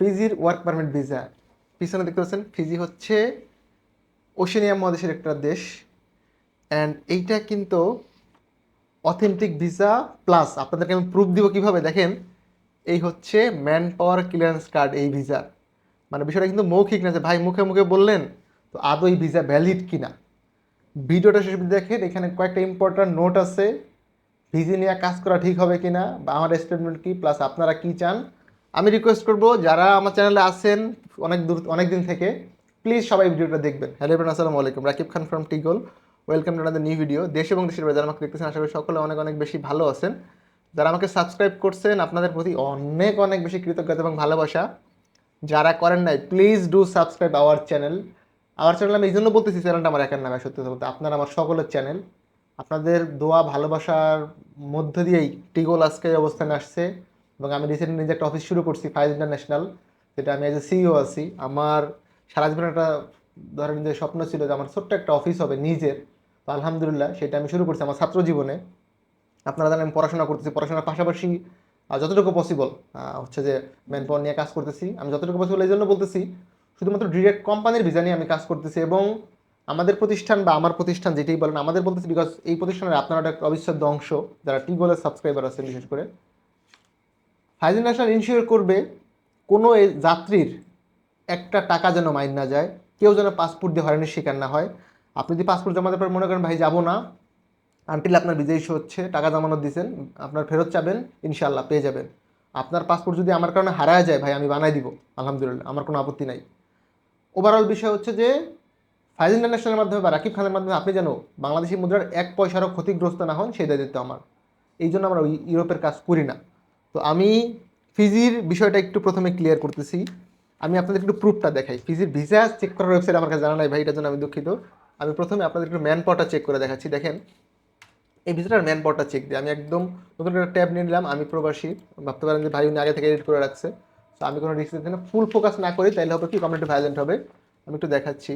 ফিজির work permit visa পিছনে দেখতে পাচ্ছেন, ফিজি হচ্ছে ওশেনিয়া মহাদেশের একটা দেশ। অ্যান্ড এইটা কিন্তু অথেন্টিক ভিসা প্লাস আপনাদেরকে আমি প্রুফ দিব কীভাবে? দেখেন, এই হচ্ছে ম্যান পাওয়ার ক্লিয়ারেন্স কার্ড এই ভিসার মানে বিষয়টা কিন্তু মৌখিক না যে, ভাই, মুখে মুখে বললেন, তো আদৌ এই ভিসা ভ্যালিড কিনা? ভিডিওটা শেষ দেখেন, এখানে কয়েকটা ইম্পর্ট্যান্ট নোট আছে। ভিজি নিয়ে কাজ করা ঠিক হবে কিনা? বা আমার স্টেটমেন্ট কী? প্লাস আপনারা কী চান? আমি রিকোয়েস্ট করব, যারা আমার চ্যানেলে আসেন অনেক দূর, অনেক দিন থেকে প্লিজ সবাই ভিডিওটা দেখবেন। হ্যালো এভরিওয়ান আসসালামু আলাইকুম। Rakib Khan from টিগল welcome to another new video দেশ এবং দেশের বাইরে যারা আমাকে দেখতেছেন, আশা করি সকলে অনেক অনেক বেশি ভালো আছেন। যারা আমাকে সাবস্ক্রাইব করছেন, আপনাদের প্রতি অনেক অনেক বেশি কৃতজ্ঞতা এবং ভালোবাসা। যারা করেন নাই please do subscribe our channel our channel আমি এই জন্য বলতেছি চ্যানেলটা আমার একার নামে, সত্যি বলতে। আপনার আমার সকলের চ্যানেল আপনাদের দোয়া, ভালোবাসার মধ্য দিয়েই টিগোল আজকে অবস্থানে আসছে। এবং আমি রিসেন্টলি নিজে একটা অফিস শুরু করছি ফাইজ ইন্টারন্যাশনাল যেটা আমি এজ এ সিইও আছি। আমার সারা জীবনে একটা ধরেন যে স্বপ্ন ছিল যে আমার ছোট্ট একটা অফিস হবে নিজের। তো আলহামদুলিল্লাহ সেটা আমি শুরু করছি আমার ছাত্র জীবনে। আপনারা জানেন আমি পড়াশোনা করতেছি, পড়াশোনার পাশাপাশি যতটুকু পসিবল হচ্ছে যে ম্যান পাওয়ার নিয়ে কাজ করতেছি। আমি যতটুকু পসিবল এই জন্য বলতেছি, শুধুমাত্র ডিরেক্ট কোম্পানির ভিসা নিয়ে আমি কাজ করতেছি এবং আমাদের প্রতিষ্ঠান বা আমার প্রতিষ্ঠান যেটাই বলেন, আমাদের বলতেছি বিকজ এই প্রতিষ্ঠানের আপনারা একটা অবিচ্ছেদ্য অংশ, যারা টি গোলের সাবস্ক্রাইবার আছেন বিশেষ করে ফাইজ ন্যাশনাল ইনশিওর করবে কোনো যাত্রীর একটা টাকা যেন মাইন না যায়, কেউ যেন পাসপোর্ট দিয়ে হয়রানির শিকার না হয়। আপনি যদি পাসপোর্ট জমা দেওয়ার পর মনে করেন, ভাই, যাব না। আনটিল আপনার ভিজা ইস্যু হচ্ছে, টাকা জমানো দিয়েছেন আপনার ফেরত চাবেন ইনশাল্লাহ পেয়ে যাবেন। আপনার পাসপোর্ট যদি আমার কারণে হারায় যায়, ভাই, আমি বানাই দিব। আলহামদুলিল্লাহ, আমার কোনো আপত্তি নাই। ওভারঅল বিষয় হচ্ছে যে, ফাইজ ইন্টারন্যাশনালের মাধ্যমে বা রাকিব খানের মাধ্যমে আপনি যেন বাংলাদেশি মুদ্রার এক পয়সারও ক্ষতিগ্রস্ত না হন, সেই দায়িত্ব আমার। এই জন্য আমরা ইউরোপের কাজ করি না। তো আমি ফিজির বিষয়টা একটু প্রথমে ক্লিয়ার করতেছি। আমি আপনাদের একটু প্রুফটা দেখাই। ফিজির ভিসা চেক করার ওয়েবসাইট আমার কাছে জানা নাই ভাই, এটার জন্য আমি দুঃখিত। আমি প্রথমে আপনাদের একটু ম্যান পাওয়ারটা চেক করে দেখাচ্ছি, দেখেন। এই ভিসাটার ম্যান পাওয়ারটা চেক দিই আমি একদম নতুন একটা ট্যাব নিয়ে নিলাম। আমি প্রবাসী, ভাবতে পারেন যে ভাই উনি আগে থেকে এডিট করে রাখছে। তো আমি কোনো রিস্ক দিচ্ছি না ফুল ফোকাস না করি তাহলে হবে কি কমেন্ট ভাইলেন্ট হবে। আমি একটু দেখাচ্ছি।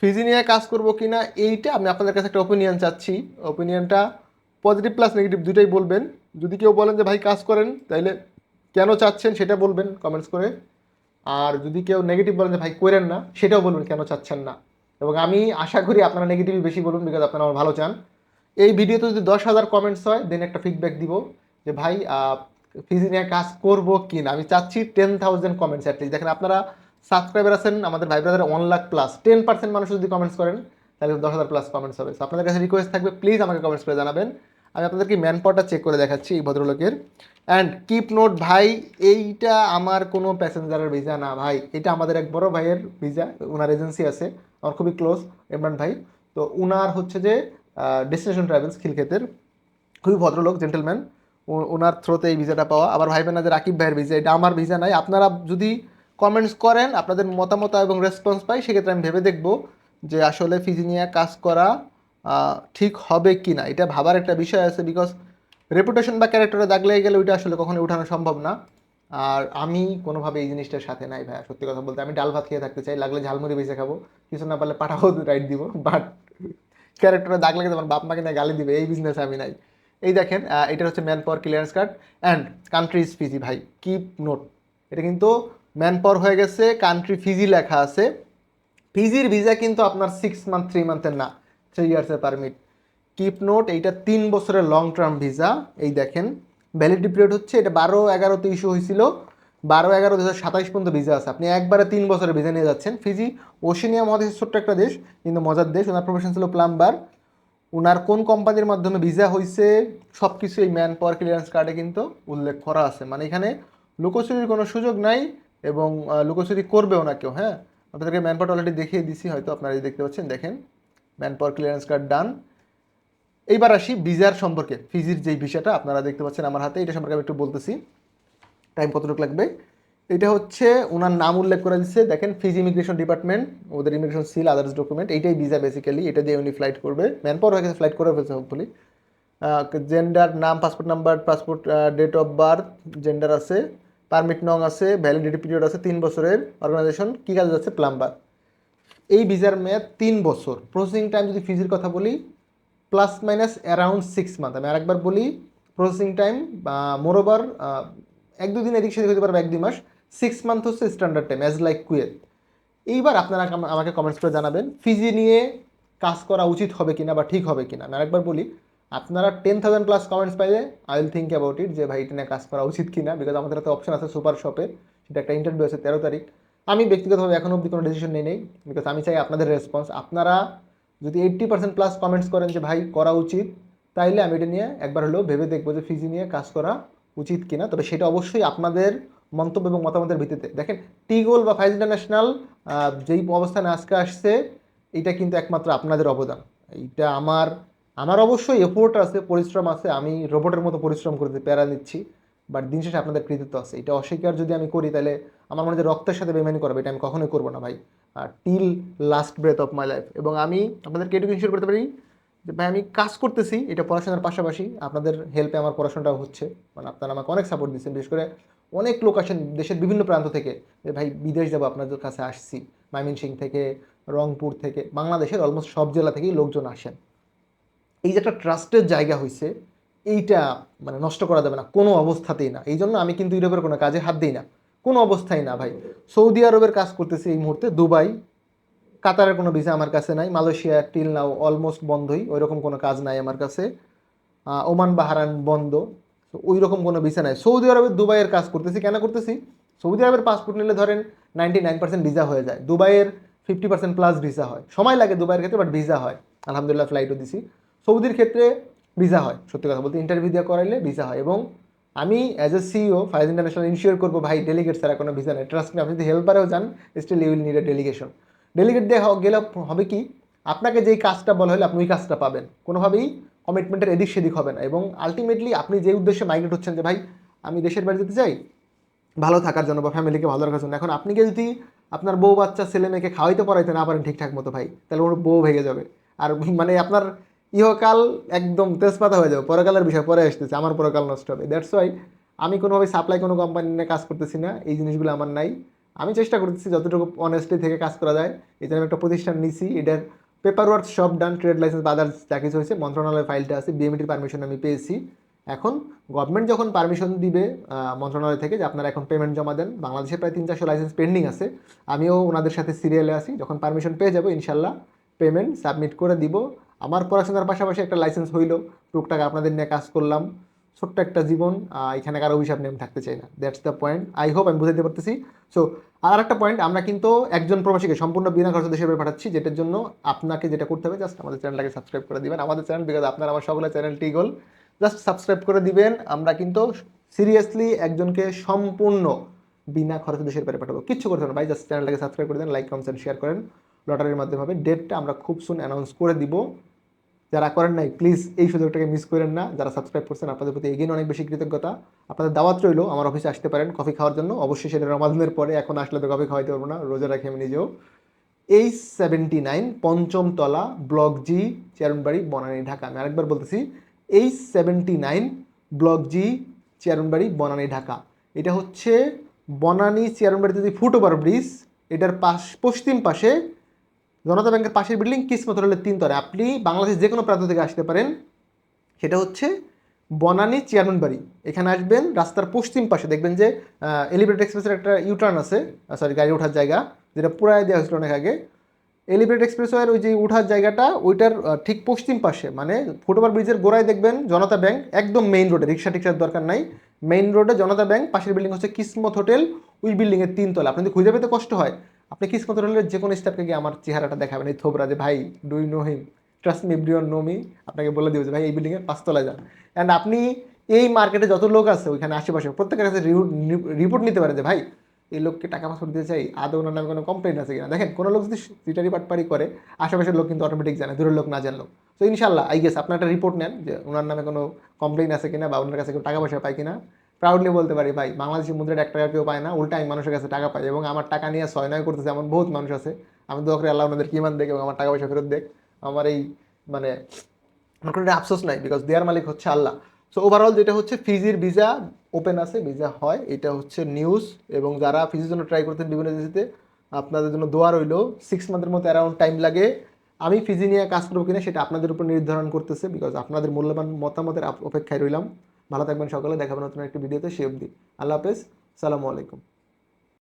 ফিজি নিয়ে কাজ করব কি না এইটা আমি আপনাদের কাছে একটা ওপিনিয়ন চাচ্ছি। ওপিনিয়নটা পজিটিভ প্লাস নেগেটিভ দুটোই বলবেন। যদি কেউ বলেন যে, ভাই, কাজ করেন, তাইলে কেন চাচ্ছেন? সেটা বলবেন কমেন্টস করে। আর যদি কেউ নেগেটিভ বলেন যে, ভাই, করেন না, সেটাও বলবেন, কেন চাচ্ছেন না? এবং আমি আশা করি আপনারা নেগেটিভই বেশি বলুন বিকজ আপনারা আমার ভালো চান। এই ভিডিওতে যদি দশ হাজার কমেন্টস হয় দেন একটা ফিডব্যাক দিব যে, ভাই ফিজি নিয়ে কাজ করব কি না আমি চাচ্ছি টেন থাউজেন্ড কমেন্টস অ্যাটলিস্ট দেখেন, আপনারা সাবস্ক্রাইবার আছেন, আমাদের ভাই brother one lakh plus ten percent মানুষ যদি কমেন্টস করেন, তাহলে দশ হাজার প্লাস কমেন্টস হবে। আপনাদের কাছে রিকোয়েস্ট থাকবে প্লিজ আমাকে কমেন্টস করে জানাবেন। আমি আপনাদেরকে ম্যান পাওয়ারটা চেক করে দেখাচ্ছি এই ভদ্রলোকের। অ্যান্ড কিপ নোট ভাই, এইটা আমার কোনো প্যাসেঞ্জারের ভিসা না, ভাই। এটা আমাদের এক বড় ভাইয়ের ভিসা ওনার এজেন্সি আছে, আমার খুবই ক্লোজ ইমরান ভাই। তো উনার হচ্ছে যে ডেস্টিনেশন ট্রাভেলস খিলক্ষেতের। খুবই ভদ্রলোক জেন্টেলম্যান ওনার থ্রোতে এই ভিসাটা পাওয়া। আবার ভাইবেন না যে রাকিব ভাইয়ের ভিসা এটা আমার ভিসা নাই। আপনারা যদি কমেন্টস করেন, আপনাদের মতামত এবং রেসপন্স পাই, সেক্ষেত্রে আমি ভেবে দেখব যে আসলে ফিজি নিয়ে কাজ করা ঠিক হবে কি না? এটা ভাবার একটা বিষয় আছে বিকজ রেপুটেশন বা ক্যারেক্টারে দাগ লেগে গেলে ওইটা আসলে কখনো উঠানো সম্ভব না। আর আমি কোনোভাবে এই জিনিসটার সাথে নাই ভাই সত্যি কথা বলতে। আমি ডাল ভাত খেয়ে থাকতে চাই, লাগলে ঝালমুড়ি বেঁচে খাব। কিছু না পারলে পাঠাবো রাইট দিব। বাট ক্যারেক্টারে দাগ লেগে তোমার বাপ মাকে না গালি দিবে, এই বিজনেস আমি নাই। এই দেখেন এটা হচ্ছে man power clearance card and country is Fiji ভাই কিপ নোট এটা কিন্তু ম্যান পাওয়ার হয়ে গেছে কান্ট্রি ফিজি লেখা আছে। ফিজির ভিসা কিন্তু আপনার সিক্স মান্থ থ্রি মান্থের না। থ্রি ইয়ার্সের পারমিট কিপ নোট এইটা তিন বছরের লং টার্ম ভিসা এই দেখেন ভ্যালিডিটি পিরিয়ড হচ্ছে, এটা বারো এগারোতে ইস্যু হয়েছিল। বারো এগারো দু হাজার সাতাইশ পর্যন্ত ভিসা আছে। আপনি একবারে তিন বছরের ভিসা নিয়ে যাচ্ছেন। ফিজি ওশেনিয়া মহাদেশের ছোট্ট একটা দেশ, কিন্তু মজার দেশ। ওনার প্রফেশন ছিল প্লাম্বার ওনার কোন কোম্পানির মাধ্যমে ভিসা হয়েছে সব কিছু এই ম্যান পাওয়ার ক্লিয়ারেন্স কার্ডে কিন্তু উল্লেখ করা আছে। মানে এখানে লুকোচুরির কোনো সুযোগ নাই এবং লুকোচুরি করবেও না কেউ হ্যাঁ? আপনাদেরকে ম্যান পাওয়ার অলরেডি দেখিয়ে দিছি, হয়তো আপনারা দেখতে পাচ্ছেন। দেখেন man power clearance card done এইবার আসি ভিসার সম্পর্কে ফিজির যেই ভিসাটা আপনারা দেখতে পাচ্ছেন আমার হাতে, এটা সম্পর্কে আমি একটু বলতেছি। টাইম কতটুকু লাগবে? এটা হচ্ছে ওনার নাম উল্লেখ করে দিচ্ছে দেখেন ফিজি ইমিগ্রেশন ডিপার্টমেন্ট ওদের ইমিগ্রেশন সিল আদার্স ডকুমেন্ট এইটাই ভিসা বেসিক্যালি এটা দিয়ে উনি ফ্লাইট করবে। ম্যান পাওয়ার হয়ে গেছে ফ্লাইট করে ফেলছে হোপফুলি জেন্ডার নাম passport number passport date of birth gender আছে পারমিট নং আছে ভ্যালিডিটি পিরিয়ড আছে, তিন বছরের অর্গানাইজেশন কী কাজে যাচ্ছে প্লাম্বার এই ভিসার মেয়াদ তিন বছর। প্রসেসিং টাইম যদি ফিজির কথা বলি plus minus around six month আমি আরেকবার বলি প্রসেসিং টাইম বা মোরোবার এক দুদিন এদিক সেদিক হতে পারবে এক দুই মাস সিক্স মান্থ হচ্ছে standard time as like Kuwait এইবার আপনারা আমাকে কমেন্টস করে জানাবেন ফিজি নিয়ে কাজ করা উচিত হবে কিনা বা ঠিক হবে কিনা। আমি আরেকবার বলি, আপনারা টেন থাউজেন্ড প্লাস কমেন্টস পাইলে I will think about it যে ভাই এটা নিয়ে কাজ করা উচিত কিনা বিকজ আমাদের হাতে অপশন আছে সুপার শপে সেটা একটা ইন্টারভিউ আছে তেরো তারিখ। আমি ব্যক্তিগতভাবে এখনও অবধি কোনো ডিসিশন নেই নেই বিকজ আমি চাই আপনাদের রেসপন্স আপনারা যদি এইট্টি পার্সেন্ট প্লাস কমেন্টস করেন যে, ভাই, করা উচিত, তাইলে আমি এটা নিয়ে একবার হলেও ভেবে দেখব যে ফিজি নিয়ে কাজ করা উচিত কিনা। তবে সেটা অবশ্যই আপনাদের মন্তব্য এবং মতামতের ভিত্তিতে। দেখেন টিগোল বা ফাইজ ইন্টারন্যাশনাল যেই অবস্থানে আজকে আসছে, এটা কিন্তু একমাত্র আপনাদের অবদান। এইটা আমার আমার অবশ্যই এফোর্ট আছে, পরিশ্রম আছে, আমি রোবটের মতো পরিশ্রম করতে প্যারা নিচ্ছি। বাট দিন শেষে আপনাদের কৃতিত্ব আছে। এটা অস্বীকার যদি আমি করি, তাহলে আমার মনে হয় রক্তের সাথে বেমানি করবে, এটা আমি কখনোই করব না ভাই। Till last breath of my life এবং আমি আপনাদেরকে এটুকু ইনশিওর করতে পারি যে ভাই, আমি কাজ করতেছি, এটা পড়াশোনার পাশাপাশি আপনাদের হেল্পে আমার পড়াশোনাটা হচ্ছে। মানে আপনারা আমাকে অনেক সাপোর্ট দিচ্ছেন বিশেষ করে অনেক লোক আসেন দেশের বিভিন্ন প্রান্ত থেকে যে, ভাই, বিদেশ যাব, আপনাদের কাছে আসছি। ময়মনসিং থেকে, রংপুর থেকে, বাংলাদেশের অলমোস্ট সব জেলা থেকেই লোকজন আসেন। এই যে একটা ট্রাস্টের জায়গা হয়েছে এইটা মানে নষ্ট করা যাবে না, কোনো অবস্থাতেই না। এই জন্য আমি কিন্তু ইউরোপের কোনো কাজে হাত দিই না। কোনো অবস্থায় না ভাই। সৌদি আরবের কাজ করতেছি এই মুহূর্তে, দুবাই। কাতারের কোনো ভিসা আমার কাছে নাই। মালয়েশিয়া, টিল নাও অলমোস্ট বন্ধই। ওই রকম কোনো কাজ নাই আমার কাছে। ওমান বাহারান বন্ধ। ওই রকম কোনো ভিসা নাই। সৌদি আরবের দুবাইয়ের কাজ করতেছি। কেন করতেছি? সৌদি আরবের পাসপোর্ট নিলে ধরেন নাইনটি নাইন পার্সেন্ট ভিসা হয়ে যায়। দুবাইয়ের ফিফটি পার্সেন্ট প্লাস ভিসা হয়। সময় লাগে দুবাইয়ের ক্ষেত্রে বাট ভিসা হয়। আলহামদুলিল্লাহ ফ্লাইটও দিছি। সৌদির ক্ষেত্রে ভিসা হয়, সত্যি কথা বলতে ইন্টারভিউ দিয়ে করাইলে ভিসা হয় এবং আমি as a CEO Faiz international ensure করব, ভাই ডেলিগেট ছাড়া কোনো ভিসা নেই ট্রাস্ট আপনি যদি হেল্পারেও যান still you will need a delegation delegate দিয়ে গেলে হবে কি, আপনাকে যেই কাজটা বলা হলে, আপনি ওই কাজটা পাবেন। কোনোভাবেই কমিটমেন্টের এদিক সেদিক হবে না এবং আলটিমেটলি আপনি যে উদ্দেশ্যে মাইগ্রেট হচ্ছেন যে, ভাই, আমি দেশের বাড়ি যেতে চাই, ভালো থাকার জন্য বা ফ্যামিলিকে ভালো রাখার জন্য, এখন আপনি যদি আপনার বউ, বাচ্চা, ছেলে, মেয়েকে খাওয়াইতে পড়াইতে না পারেন ঠিকঠাক মতো, ভাই, তাহলে ওর বউ ভেঙে যাবে। আর মানে আপনার ইহকাল একদম তেজপাতা হয়ে যাবে। পরকালের বিষয়, পরে আসতেছে। আমার পরকাল নষ্ট হবে। দ্যাটস ওয়াই আমি কোনোভাবে সাপ্লাই কোনো কোম্পানি নিয়ে কাজ করতেছি না। এই জিনিসগুলো আমার নাই। আমি চেষ্টা করতেছি যতটুকু অনেস্টলি থেকে কাজ করা যায়। এই জন্য আমি একটা প্রতিষ্ঠান নিছি। এটার পেপার ওয়ার্ক সব ডান ট্রেড লাইসেন্স আদার্স যা কিছু হয়েছে, মন্ত্রণালয়ের ফাইলটা আছে। বিএমটির পারমিশন আমি পেয়েছি। এখন গভর্নমেন্ট যখন পারমিশন দিবে মন্ত্রণালয় থেকে যে আপনারা এখন পেমেন্ট জমা দেন, বাংলাদেশে প্রায় তিন চারশো লাইসেন্স পেন্ডিং আছে। আমিও ওনাদের সাথে সিরিয়ালে আছি। যখন পারমিশন পেয়ে যাব, ইনশাল্লাহ পেমেন্ট সাবমিট করে দিব। আমার পড়াশোনার পাশাপাশি একটা লাইসেন্স হইল, টুকটাক আপনাদের নিয়ে কাজ করলাম, ছোট্ট একটা জীবন এখানে কারও অভিশাপ নিয়ে আমি থাকতে চাই না। That's the point I hope আমি বুঝাইতে পারতেছি। সো আর একটা পয়েন্ট আমরা কিন্তু একজন প্রবাসীকে সম্পূর্ণ বিনা খরচে বাইরে পাঠাচ্ছি, যেটার জন্য আপনাকে যেটা করতে হবে জাস্ট আমাদের চ্যানেলটাকে সাবস্ক্রাইব করে দিবেন। আমাদের চ্যানেল বিকজ আপনার আমার সকলের চ্যানেলটি গোল জাস্ট সাবস্ক্রাইব করে দিবেন। আমরা কিন্তু সিরিয়াসলি একজনকে সম্পূর্ণ বিনা খরচে দেশের বাইরে পাঠাবো। কিচ্ছু করতে হবে না। ভাই জাস্ট চ্যানেলটাকে সাবস্ক্রাইব করে দেন লাইক কমেন্ট শেয়ার করেন। লটারির মাধ্যমে ডেটটা আমরা খুব সুন অ্যানাউন্স করে দিব। যারা করেন নাই প্লিজ এই সুযোগটাকে মিস করেন না। যারা সাবস্ক্রাইব করছেন, আপনাদের প্রতি এগিয়ে অনেক বেশি কৃতজ্ঞতা। আপনাদের দাওয়াত রইল, আমার অফিসে আসতে পারেন কফি খাওয়ার জন্য। অবশ্যই সেটা রমাদানের পরে, এখন আসলে তো কফি খাওয়াইতে পারব না, রোজা রাখি আমি নিজেও। এইচ সেভেন্টি নাইন পঞ্চম তলা ব্লক জি চেয়ারনবাড়ি, বনানী, ঢাকা। আমি আরেকবার বলতেছি H seventy nine block G Chairmanbari, Banani, Dhaka. এটা হচ্ছে বনানী, চেয়ারনবাড়িতে যে ফুটওভার ব্রিজ, এটার পাশ, পশ্চিম পাশে জনতা ব্যাংকের পাশের বিল্ডিং কিসমত হোটেলের তিন তলায়। আপনি বাংলাদেশ যে কোনো প্রান্ত থেকে আসতে পারেন। সেটা হচ্ছে বনানী চেয়ারম্যান বাড়ি। এখানে আসবেন, রাস্তার পশ্চিম পাশে দেখবেন যে এলিভেটেড এক্সপ্রেসের একটা ইউটার্ন আছে সরি গাড়ি ওঠার জায়গা, যেটা পুরাই দেওয়া হয়েছিল অনেক আগে। এলিভেটেড এক্সপ্রেসওয়ের ওই যে উঠার জায়গাটা, ওইটার ঠিক পশ্চিম পাশে মানে ফুটওভার ব্রিজের গোড়ায় দেখবেন জনতা ব্যাংক, একদম মেইন রোডে রিক্সা টিক্সার দরকার নাই। মেইন রোডে জনতা ব্যাংক, পাশের বিল্ডিং হচ্ছে কিসমত হোটেল, ওই বিল্ডিংয়ের তিনতলা আপনি যদি খুঁজে পেতে কষ্ট হয়। আপনি কিসমত হোটেলের যে কোনো স্টাফকে গিয়ে আমার চেহারাটা দেখাবেন। এই থোবরা যে, ভাই do I know him trust me Brian know me আপনাকে বলে দিবে যে, ভাই, এই বিল্ডিংয়ের পাঁচতলায় যান। অ্যান্ড আপনি এই মার্কেটে যত লোক আছে, ওইখানে আশেপাশে, প্রত্যেকের কাছে রিপোর্ট নিতে পারেন যে, ভাই, এই লোককে টাকা পাসপোর্ট দিতে চাই। আদৌ ওনার নামে কোনো কমপ্লেন আছে কিনা? দেখেন, কোনো লোক যদি চিটারি পাটপারি করে, আশেপাশের লোক কিন্তু অটোমেটিক জানে, দূরের লোক না জানলো তো ইনশাল্লাহ আই গেস আপনার একটা রিপোর্ট নেন যে, ওনার নামে কোনো কমপ্লেন আছে কিনা বা ওনার কাছে কেউ টাকা পয়সা পায় কিনা? প্রাউডলি বলতে পারি, ভাই, বাংলাদেশি মুদ্রার এক টাকা কেউ পায় না উল্টা আমি মানুষের কাছে টাকা পাই এবং আমার টাকা নিয়ে ছয় নয় করতেছে, এমন বহুত মানুষ আছে। আমি দোয়া আল্লাহ ওনাদের কিমান দেখ এবং আমার টাকা পয়সা ফেরত দেখ। আমার এই মানে আমার কোনো আফসোস নাই বিকজ দেয়ার মালিক হচ্ছে আল্লাহ। সো ওভারঅল যেটা হচ্ছে, ফিজির ভিসা ওপেন আছে, ভিসা হয়। এটা হচ্ছে নিউজ এবং যারা ফিজির জন্য ট্রাই করতেন বিভিন্ন দেশে আপনাদের জন্য দোয়া রইল। সিক্স মান্থের মতো অ্যারাউন্ড টাইম লাগে। আমি ফিজি নিয়ে কাজ করব কিনা সেটা আপনাদের উপর নির্ধারণ করতেছে বিকজ আপনাদের মূল্যবান মতামতের অপেক্ষায় রইলাম। ভালো থাকবেন সকালে দেখাবেন নতুন একটি ভিডিওতে সে অবধি আল্লাহ হাফেজ সালামু আলাইকুম।